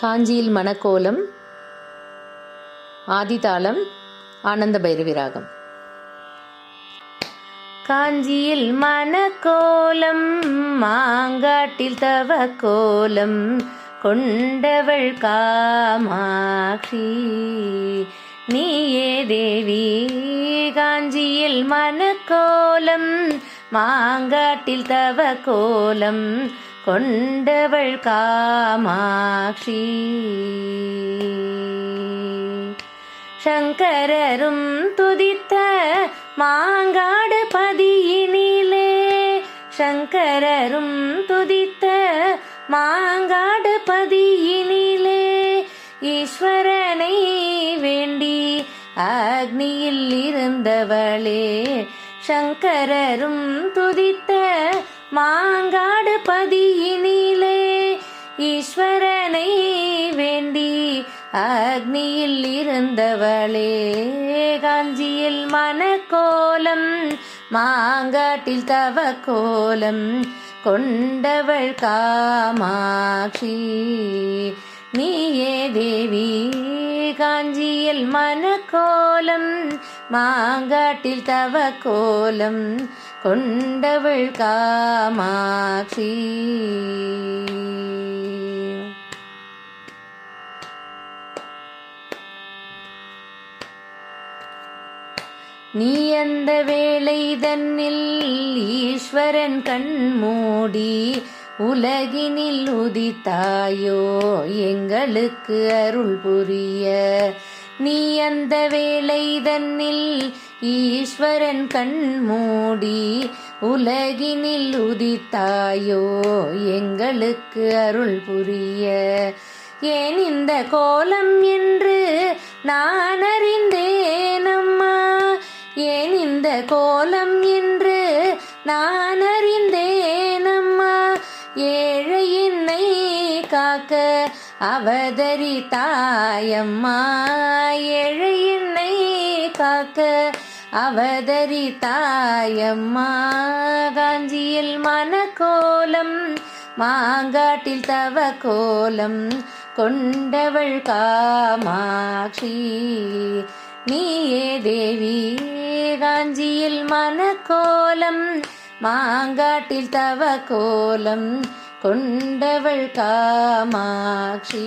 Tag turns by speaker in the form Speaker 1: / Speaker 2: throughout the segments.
Speaker 1: காஞ்சியில் மணக்கோலம் ஆதிதாளம் ஆனந்த பைரவி ராகம் காஞ்சியில் மணக்கோலம் மாங்காட்டில் தவ கோலம் கொண்டவள் காமாட்சி. நீயே தேவி காஞ்சியில் மனக்கோலம் மாங்காட்டில் தவ கோலம் கொண்டவள் காமாட்சி. சங்கரரும் துதித்த மாங்காடு பதியினிலே சங்கரரும் துதித்த மாங்காடு பதியினிலே ஈஸ்வரனை வேண்டி அக்னியில் இருந்தவளே சங்கரரும் துதித்த மாங்காடு பதி ஈஸ்வரனை வேண்டி அக்னியில் இருந்தவளே காஞ்சியில் மனக்கோலம் மாங்காட்டில் தவ கோலம் கொண்டவள் காமாட்சி. நீயே தேவி காஞ்சியில் மனக்கோலம் மாங்காட்டில் தவ கோலம் கொண்டவள் காமாட்சி. நீ அந்த வேளை தன்னில் ஈஸ்வரன் கண் மூடி உலகினில் உதித்தாயோ எங்களுக்கு அருள் புரிய. நீ அந்த வேளை தன்னில் ஈஸ்வரன் கண் மூடி உலகினில் உதித்தாயோ எங்களுக்கு அருள் புரிய. ஏன் இந்த கோலம் என்று நான் அறிந்த காக்க அவதரித்தாயம்மா. ஏழை என்னை காக்க அவதரித்தாயம்மா. காஞ்சியில் மனக்கோலம் மாங்காட்டில் தவ கோலம் கொண்டவள் காமாட்சி. நீயே தேவி காஞ்சியில் மனக்கோலம் மாங்காட்டில் தவ கோலம் கொண்டவள் காமாட்சி.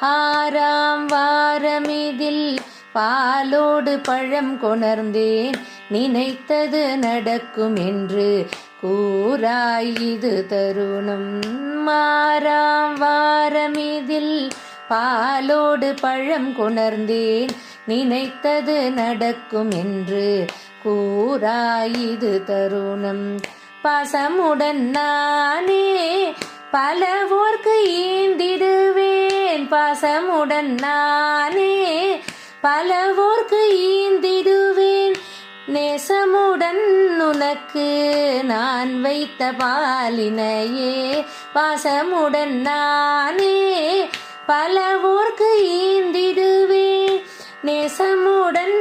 Speaker 1: ஆறாம் வாரமிதில் பாலோடு பழம் கொணர்ந்தேன். நினைத்தது நடக்கும் என்று கூறாய் இது தருணம். மாறாம் வாரமிதில் பாலோடு பழம் கொணர்ந்தேன். நினைத்தது நடக்கும் என்று கூறாய் இது தருணம். பாசமுடன் நானே பலவோர்க்கு ஈந்திடுவேன். பாசமுடன் நானே பலவோர்க்கு ஈந்திடுவேன். நேசமுடன் உனக்கு நான் வைத்த பாலினையே. பாசமுடன் நானே பலவோர்க்கு ஈந்திடுவேன். நேசமுடன்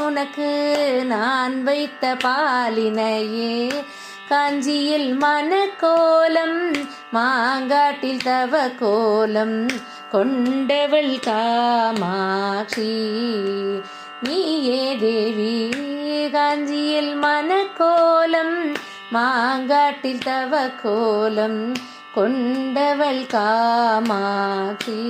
Speaker 1: உனக்கு நான் வைத்த பாலினையே. காஞ்சியில் மனக்கோலம் மாங்காட்டில் தவ கோலம் கொண்டவள் காமாட்சி. நீயே தேவி காஞ்சியில் மனக்கோலம் மாங்காட்டில் தவ கோலம் கொண்டவள் காமாட்சி.